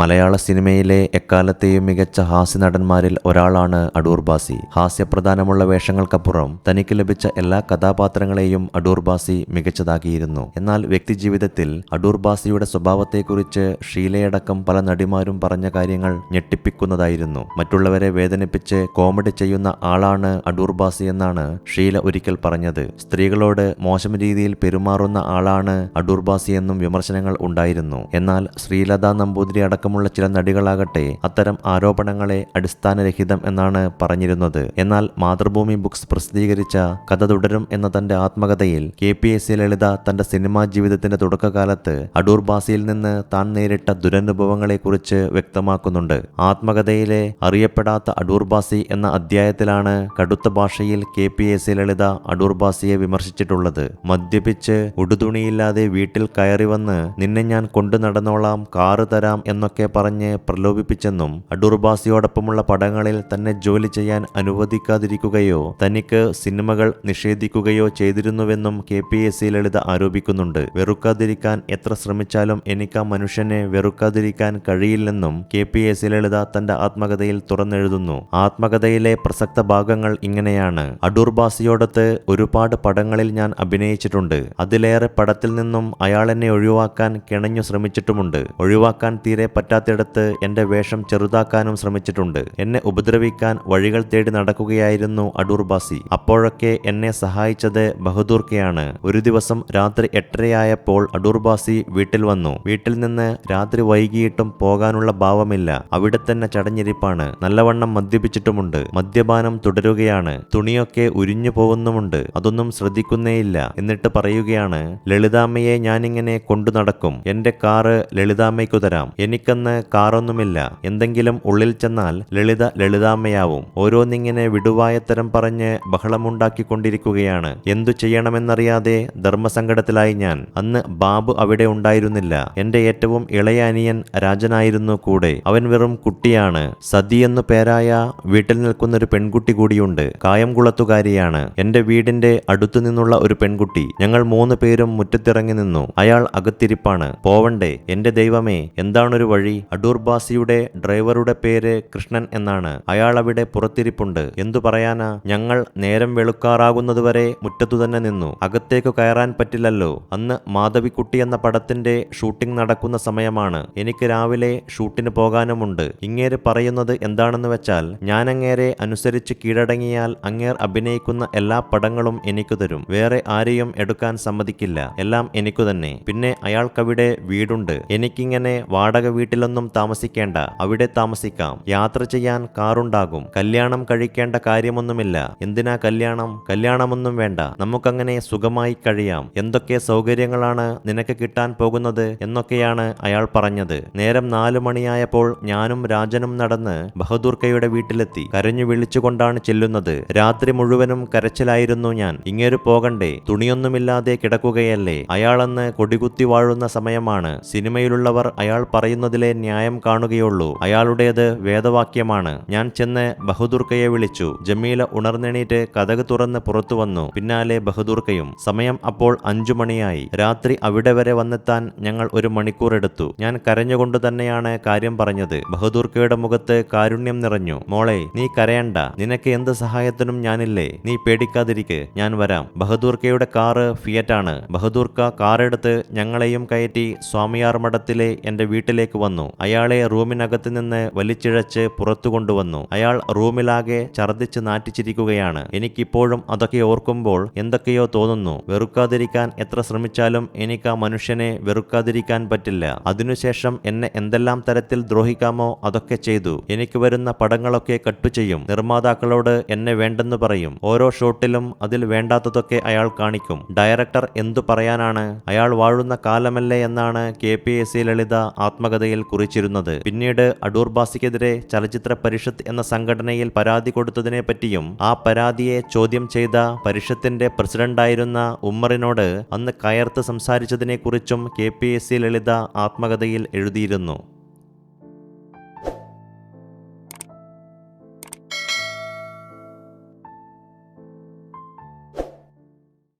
മലയാള സിനിമയിലെ എക്കാലത്തെയും മികച്ച ഹാസ്യ നടന്മാരിൽ ഒരാളാണ് അടൂർ ബാസി. ഹാസ്യപ്രധാനമുള്ള വേഷങ്ങൾക്കപ്പുറം തനിക്ക് ലഭിച്ച എല്ലാ കഥാപാത്രങ്ങളെയും അടൂർ ബാസി മികച്ചതാക്കിയിരുന്നു. എന്നാൽ വ്യക്തിജീവിതത്തിൽ അടൂർ ബാസിയുടെ സ്വഭാവത്തെക്കുറിച്ച് ഷീലയടക്കം പല നടിമാരും പറഞ്ഞ കാര്യങ്ങൾ ഞെട്ടിപ്പിക്കുന്നതായിരുന്നു. മറ്റുള്ളവരെ വേദനിപ്പിച്ച് കോമഡി ചെയ്യുന്ന ആളാണ് അടൂർ ബാസി എന്നാണ് ഷീല ഒരിക്കൽ പറഞ്ഞത്. സ്ത്രീകളോട് മോശം രീതിയിൽ പെരുമാറുന്ന ആളാണ് അടൂർ ബാസി എന്നും വിമർശനങ്ങൾ ഉണ്ടായിരുന്നു. എന്നാൽ ശ്രീലത നമ്പൂതിരി അടക്കമുള്ള ചില നടികളാകട്ടെ അത്തരം ആരോപണങ്ങളെ അടിസ്ഥാനരഹിതം എന്നാണ് പറഞ്ഞിരുന്നത്. എന്നാൽ മാതൃഭൂമി ബുക്സ് പ്രസിദ്ധീകരിച്ച കഥ തുടരും എന്ന തന്റെ ആത്മകഥയിൽ K P S C Lalitha തന്റെ സിനിമാ ജീവിതത്തിന്റെ തുടക്കകാലത്ത് അടൂർ ബാസിയിൽ നിന്ന് താൻ നേരിട്ട ദുരനുഭവങ്ങളെക്കുറിച്ച് വ്യക്തമാക്കുന്നുണ്ട്. ആത്മകഥയിലെ അറിയപ്പെടാത്ത അടൂർ ബാസി എന്ന അധ്യായത്തിലാണ് കടുത്ത ഭാഷയിൽ K P S C Lalitha Adoor ബാസിയെ വിമർശിച്ചിട്ടുള്ളത്. മദ്യപിച്ച് ഉടുതുണിയില്ലാതെ വീട്ടിൽ കയറി വന്ന് നിന്നെ ഞാൻ കൊണ്ടു നടന്നോളാം കാറ് തരാം എന്നൊക്കെ പറഞ്ഞ് പ്രലോഭിപ്പിച്ചെന്നും അടൂർബാസിയോടൊപ്പമുള്ള പടങ്ങളിൽ തന്നെ ജോലി ചെയ്യാൻ അനുവദിക്കാതിരിക്കുകയോ തനിക്ക് സിനിമകൾ നിഷേധിക്കുകയോ ചെയ്തിരുന്നുവെന്നും K P S C Lalitha ആരോപിക്കുന്നുണ്ട്. വെറുക്കാതിരിക്കാൻ എത്ര ശ്രമിച്ചാലും എനിക്ക് ആ മനുഷ്യനെ വെറുക്കാതിരിക്കാൻ കഴിയില്ലെന്നും K P S C Lalitha തന്റെ ആത്മകഥയിൽ തുറന്നെഴുതുന്നു. ആത്മകഥയിലെ പ്രസക്ത ഭാഗങ്ങൾ ഇങ്ങനെയാണ്. അടൂർ ബാസിയോടത്ത് ഒരുപാട് പടങ്ങളിൽ ഞാൻ അഭിനയിച്ചിട്ടുണ്ട്. അതിലേറെ പടത്തിൽ നിന്നും അയാൾ എന്നെ ഒഴിവാക്കാൻ കിണഞ്ഞു ശ്രമിച്ചിട്ടുമുണ്ട്. ഒഴിവാക്കാൻ തീരെ പറ്റാത്തിടത്ത് എന്റെ വേഷം ചെറുതാക്കാനും ശ്രമിച്ചിട്ടുണ്ട്. എന്നെ ഉപദ്രവിക്കാൻ വഴികൾ തേടി നടക്കുകയായിരുന്നു അടൂർ ബാസി. അപ്പോഴൊക്കെ എന്നെ സഹായിച്ചത് ബഹദൂർക്കയാണ്. ഒരു ദിവസം രാത്രി എട്ടരയായപ്പോൾ അടൂർ ബാസി വീട്ടിൽ വന്നു. വീട്ടിൽ നിന്ന് രാത്രി വൈകിയിട്ടും പോകാനുള്ള ഭാവമില്ല. അവിടെ തന്നെ ചടഞ്ഞിരിപ്പാണ്. നല്ലവണ്ണം മദ്യപിച്ചിട്ടുമുണ്ട്. മദ്യപാനം തുടരുകയാണ്. തുണിയൊക്കെ ഉരിഞ്ഞു പോകുന്നുമുണ്ട്. അതൊന്നും ശ്രദ്ധിക്കുന്നേയില്ല. എന്നിട്ട് പറയുകയാണ് ലളിതാമ്മയെ ഞാനിങ്ങനെ കൊണ്ടു നടക്കും. എന്റെ കാറ് ലളിതാമ്മയ്ക്കു തരാം. എനിക്കന്ന് കാറൊന്നുമില്ല. എന്തെങ്കിലും ഉള്ളിൽ ചെന്നാൽ ലളിത ലളിതാമ്മയാവും. ഓരോന്നിങ്ങനെ വിടുവായത്തരം പറഞ്ഞ് ബഹളമുണ്ടാക്കിക്കൊണ്ടിരിക്കുകയാണ്. എന്തു ചെയ്യണമെന്നറിയാതെ ധർമ്മസങ്കടത്തിലായി ഞാൻ. അന്ന് ബാബു അവിടെ ഉണ്ടായിരുന്നില്ല. എന്റെ ഏറ്റവും ഇളയ അനിയൻ രാജനായിരുന്നു കൂടെ. അവൻ വെറും കുട്ടിയാണ്. സതി എന്നു പേരായ വീട്ടിൽ നിൽക്കുന്ന ഒരു പെൺകുട്ടി കൂടിയുണ്ട്. കായംകുളത്തുകാരിയാണ്. എന്റെ വീടിന്റെ അടുത്തു നിന്നുള്ള ഒരു പെൺകുട്ടി. ഞങ്ങൾ മൂന്ന് പേരും മുറ്റത്തിറങ്ങി നിന്നു. അയാൾ അകത്തിരിപ്പാണ്. പോവണ്ടേ? എന്റെ ദൈവമേ എന്താണൊരു വഴി അടൂർ ബാസിയുടെ ഡ്രൈവറുടെ പേര് കൃഷ്ണൻ എന്നാണ്. അയാൾ അവിടെ പുറത്തിരിപ്പുണ്ട്. എന്തു പറയാനാ? ഞങ്ങൾ നേരം വെളുക്കാറാകുന്നതുവരെ മുറ്റത്തു തന്നെ നിന്നു. അകത്തേക്ക് കയറാൻ പറ്റില്ലല്ലോ. അന്ന് മാധവിക്കുട്ടി എന്ന പടത്തിന്റെ ഷൂട്ടിംഗ് നടക്കുന്ന സമയമാണ്. എനിക്ക് രാവിലെ ഷൂട്ടിന് പോകാനുമുണ്ട്. ഇങ്ങേര് പറയുന്നത് എന്താണെന്ന് വെച്ചാൽ ഞാൻ അങ്ങേരെ അനുസരിച്ച് കീഴടങ്ങിയാൽ അങ്ങേർ അഭിനയിക്കുന്ന എല്ലാ പടങ്ങളും എനിക്കു തരും. വേറെ ആരെയും എടുക്കാൻ സമ്മതിക്കില്ല. എല്ലാം എനിക്കു തന്നെ. പിന്നെ അയാൾക്കവിടെ വീടുണ്ട്. എനിക്കിങ്ങനെ വാടക വീട്ടിലൊന്നും താമസിക്കേണ്ട. അവിടെ താമസിക്കാം. യാത്ര ചെയ്യാൻ കാറുണ്ടാകും. കല്യാണം കഴിക്കേണ്ട കാര്യമൊന്നുമില്ല. എന്തിനാ കല്യാണം? കല്യാണമൊന്നും വേണ്ട. നമുക്കങ്ങനെ സുഖമായി കഴിയാം. എന്തൊക്കെ സൗകര്യങ്ങളാണ് നിനക്ക് കിട്ടാൻ പോകുന്നത് എന്നൊക്കെയാണ് അയാൾ പറഞ്ഞത്. നേരം നാലു മണിയായപ്പോൾ ഞാനും രാജനും നടന്ന് ബഹദൂർക്കയുടെ വീട്ടിലെത്തി. കരഞ്ഞു വിളിച്ചുകൊണ്ടാണ് ചെല്ലുന്നത്. രാത്രി മുഴുവനും കരച്ചിലായിരുന്നു ഞാൻ. ഇങ്ങേരു പോകണ്ടേ? തുണിയൊന്നുമില്ലാതെ കിടക്കുകയല്ലേ? അയാളെന്ന് കൊടികുത്തി വാഴുന്ന സമയമാണ്. സിനിമയിലുള്ളവർ അയാൾ പറയുന്നതിലെ ന്യായം കാണുകയുള്ളൂ. അയാളുടേത് വേദവാക്യമാണ്. ഞാൻ ചെന്ന് ബഹദൂർക്കയെ വിളിച്ചു. ജമീല ഉണർന്നെണീറ്റ് കഥക് തുറന്ന് പുറത്തു വന്നു. പിന്നാലെ ബഹദൂർക്കയും. സമയം അപ്പോൾ അഞ്ചു മണിയായി. രാത്രി അവിടെ വരെ വന്നെത്താൻ ഞങ്ങൾ ഒരു മണിക്കൂർ എടുത്തു. ഞാൻ കരഞ്ഞുകൊണ്ട് തന്നെയാണ് കാര്യം പറഞ്ഞത്. ബഹദൂർക്കയുടെ മുഖത്ത് കാരുണ്യം നിറഞ്ഞു. മോളെ നീ കരയണ്ട. നിനക്ക് എന്ത് സഹായത്തിനും ഞാനില്ലേ. നീ പേടിക്കാതിരിക്ക്. ഞാൻ വരാം. ബഹദൂർക്കയുടെ കാറ് ഫിയറ്റാണ്. ബഹദൂർക്ക കാറെടുത്ത് ഞങ്ങളെയും കയറ്റി സ്വാമിയാർ മഠത്തിലെ എന്റെ വീട്ടിലേക്ക് വന്നു. അയാളെ റൂമിനകത്ത് നിന്ന് വലിച്ചിഴച്ച് പുറത്തു കൊണ്ടുവന്നു. അയാൾ റൂമിലാകെ ഛർദ്ദിച്ച് നാറ്റിച്ചിരിക്കുകയാണ്. എനിക്കിപ്പോഴും അതൊക്കെ ഓർക്കുമ്പോൾ എന്തൊക്കെയോ തോന്നുന്നു. വെറുക്കാതിരിക്കാൻ എത്ര ശ്രമിച്ചാലും എനിക്ക് ആ മനുഷ്യനെ വെറുക്കാതിരിക്കാൻ പറ്റില്ല. അതിനുശേഷം എന്നെ എന്തെല്ലാം തരത്തിൽ ദ്രോഹിക്കാമോ അതൊക്കെ ചെയ്തു. എനിക്ക് വരുന്ന പടങ്ങളൊക്കെ കട്ടു ചെയ്യും. നിർമ്മാതാക്കളോട് എന്നെ വേണ്ടെന്ന് പറയും. ഓരോ ഷോട്ടിലും അതിൽ വേണ്ടാത്തതൊക്കെ അയാൾ കാണിക്കും. ഡയറക്ടർ എന്തു പറയാനാണ്? അയാൾ വാഴുന്ന കാലമല്ലേ എന്നാണ് K P S C Lalitha ആത്മകഥയിൽ കുറിച്ചിരുന്നത്. പിന്നീട് അടൂർ ബാസിക്കെതിരെ ചലച്ചിത്ര പരിഷത്ത് എന്ന സംഘടനയിൽ പരാതി കൊടുത്തതിനെ പറ്റിയും ആ പരാതിയെ ചോദ്യം ചെയ്ത പരിഷത്തിന്റെ പ്രസിഡന്റായിരുന്ന ഉമ്മറിനോട് അന്ന് കയർത്ത് സംസാരിച്ചതിനെക്കുറിച്ചും K P S C Lalitha ആത്മകഥയിൽ എഴുതിയിരുന്നു.